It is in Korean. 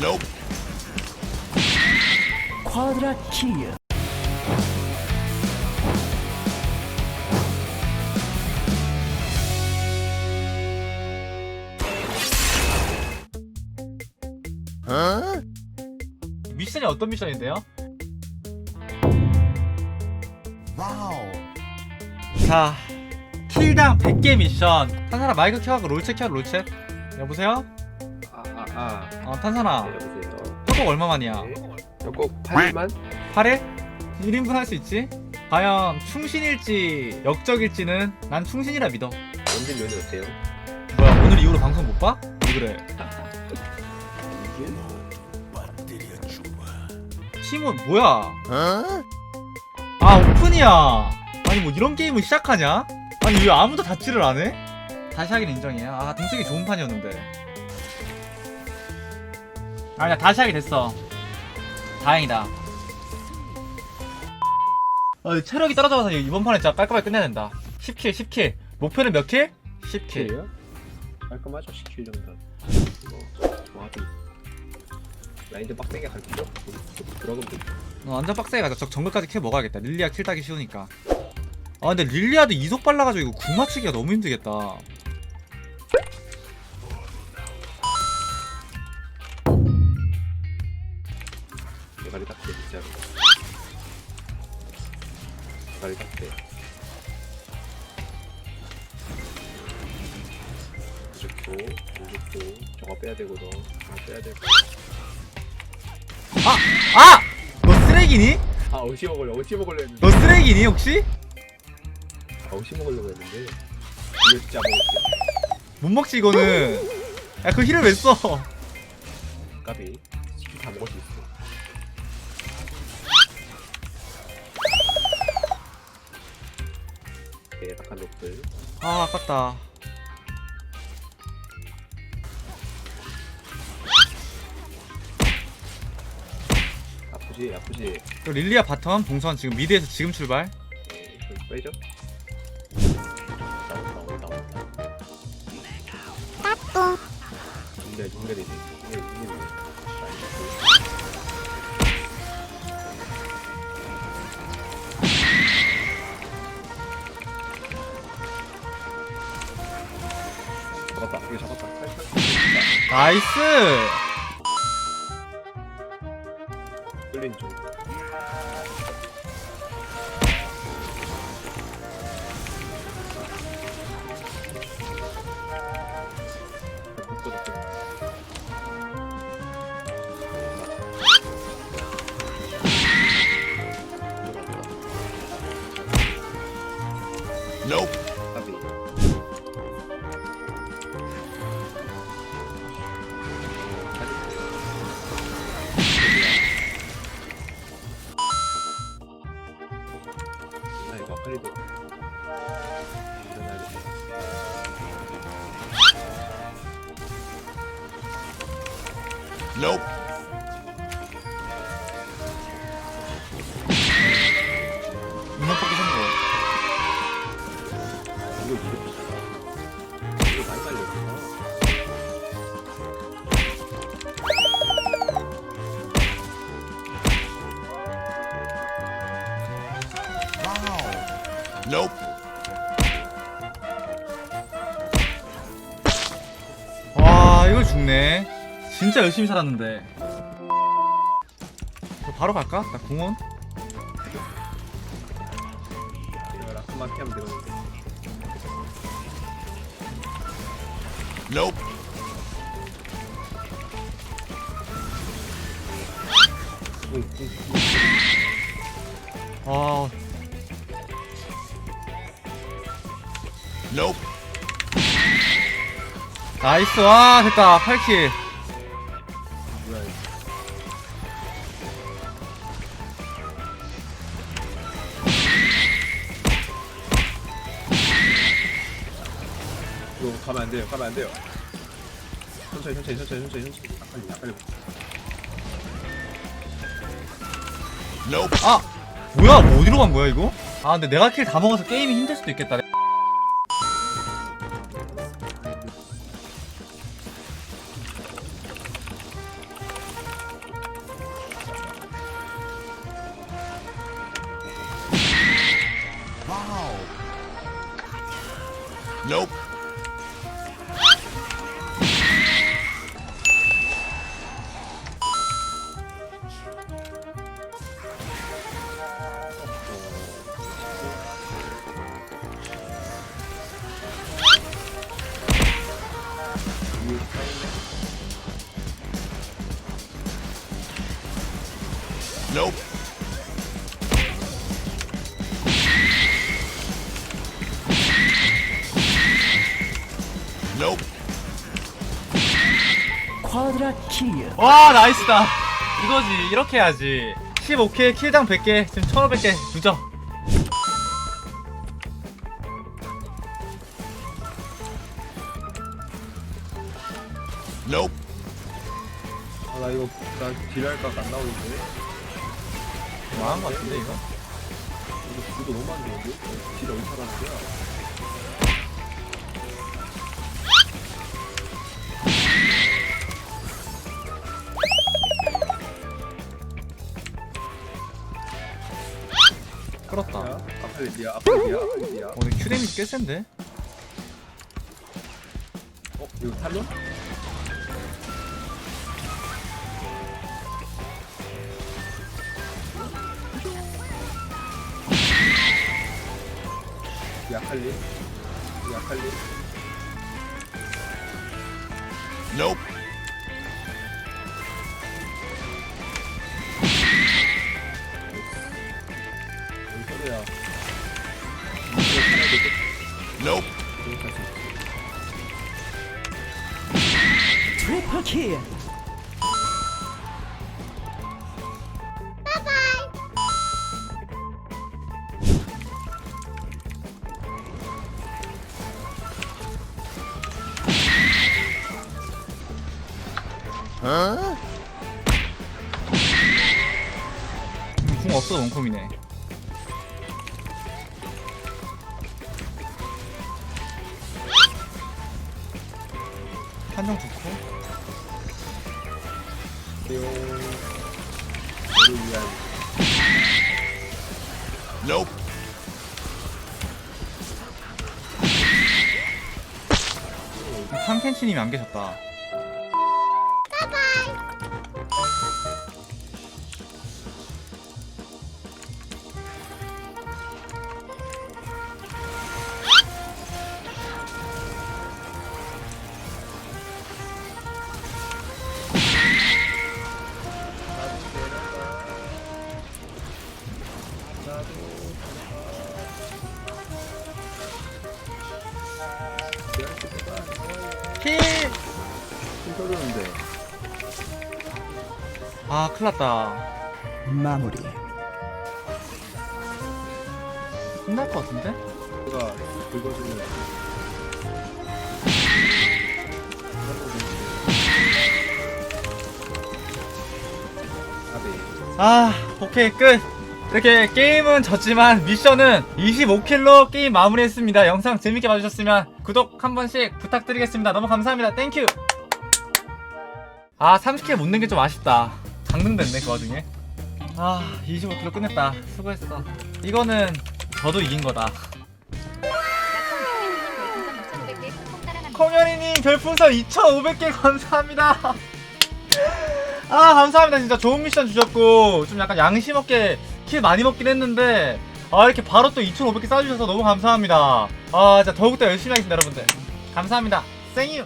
Nope. Quadra kill. Huh? 미션이 어떤 미션인데요? Wow. 자 킬당 100개 미션 탄산아 마이크 켜갖고 롤챗 켜 롤챗 여보세요? 아. 어 탄산아 네, 여보세요. 협곡 얼마만이야? 네. 꼭 8일만? 8일? 1인분 할 수 있지? 과연 충신일지 역적일지는 난 충신이라 믿어 원진 면이 어때요? 뭐야 오늘 이후로 방송 못 봐? 왜 그래 팀은 뭐야 Huh? 아 오픈이야 아니 뭐 이런 게임을 시작하냐? 아니 왜 아무도 다치를 안 해? 다시 하긴 인정이에요 아 등색이 좋은 판이었는데 아니야 다시 하게 됐어 다행이다 아 체력이 떨어져서 이번 판에 진짜 깔끔하게 끝내야 된다 10킬 10킬 목표는 몇 킬? 10킬 킬이요? 깔끔하죠, 10킬 정도. 뭐, 좋아하든. 라인드 빡세게 갈게요. 들어가면 돼. 어, 완전 빡세게 가자 저 정글까지 킬 먹어야겠다 릴리아 킬 따기 쉬우니까 아 근데 릴리아도 이속 빨라가지고 이거 궁 맞추기가 너무 힘들겠다 가리 닦대. 좋고, 좋고, 저거 빼야 되거든. 저거 빼야 되고. 아! 너 쓰레기니? 아, 어시 먹으려, 어시 먹으려 했는데. 너 쓰레기니 혹시? 아, 어시 먹으려고 했는데. 이거 진짜 먹을게. 못 먹지 이거는 야 그 힐을 왜 써? 까비. 치킨 다 먹을 수 있어. 놈들. 아 아깝다 아프지, 아프지. 또 릴리아 바텀 동선 지금 미드에서 지금 출발 네, 좀 빼죠. 나온다, 온다, 온다. 중대, 중대리지. 중대, 중대리지. 나이스 Nope. 빨렸구나. Nope. 와 이걸 죽네 진짜 열심히 살았는데 저 바로 갈까? 나 이거 라크만 피하면 되거든. Nope. 아 Nope. 나이스 와 됐다 8킬 이거 가면 안 돼요. 가면 안 돼요. 천천히 천천히 천천히 천천히 천천히. 약간, 약간이. 아! 뭐야? 뭐 어디로 간 거야 이거? 아 근데 내가 킬 다 먹어서 게임이 힘들 수도 있겠다. Nope. Nope. Nope. 쿼드라 킬. 와 나이스다 이거지 이렇게 해야지 15킬 킬당 100개 지금 1500개 주죠 Nope. 아, 나 이거 나 딜할까 안 나오는데. 망한 거 같은데 이거? 이거 구도 너무 안 좋은데? 딜 어디 살았는 거야? 끌었다 야, 앞에 뒤야, 앞에 뒤야, 앞에 뒤야. 오늘 큐 데미지 꽤 센데? 어, 이거 탈론? 약할리? 약할리? Nope. 음, 궁 없어 원콤이네. 한정 좋고. Nope. 탐켄치님이 안 계셨다 아 큰일났다. 마무리. 끝날 것 같은데? 내가 긁어주면 아베. 아 오케이 끝. 이렇게 게임은 졌지만 미션은 25킬로 게임 마무리했습니다. 영상 재밌게 봐주셨으면 구독 한 번씩 부탁드리겠습니다. 너무 감사합니다. 땡큐 아 30킬 못 낸 게 좀 아쉽다 장등됐네 그 와중에. 아 25킬로 끝냈다. 수고했어. 이거는 저도 이긴 거다. 콩현이님 별풍선 2,500개 감사합니다. 아 감사합니다. 진짜 좋은 미션 주셨고 좀 약간 양심 없게 킬 많이 먹긴 했는데 아 이렇게 바로 또 2,500개 쏴주셔서 너무 감사합니다. 아 진짜 더욱더 열심히 하겠습니다 여러분들. 감사합니다. 생유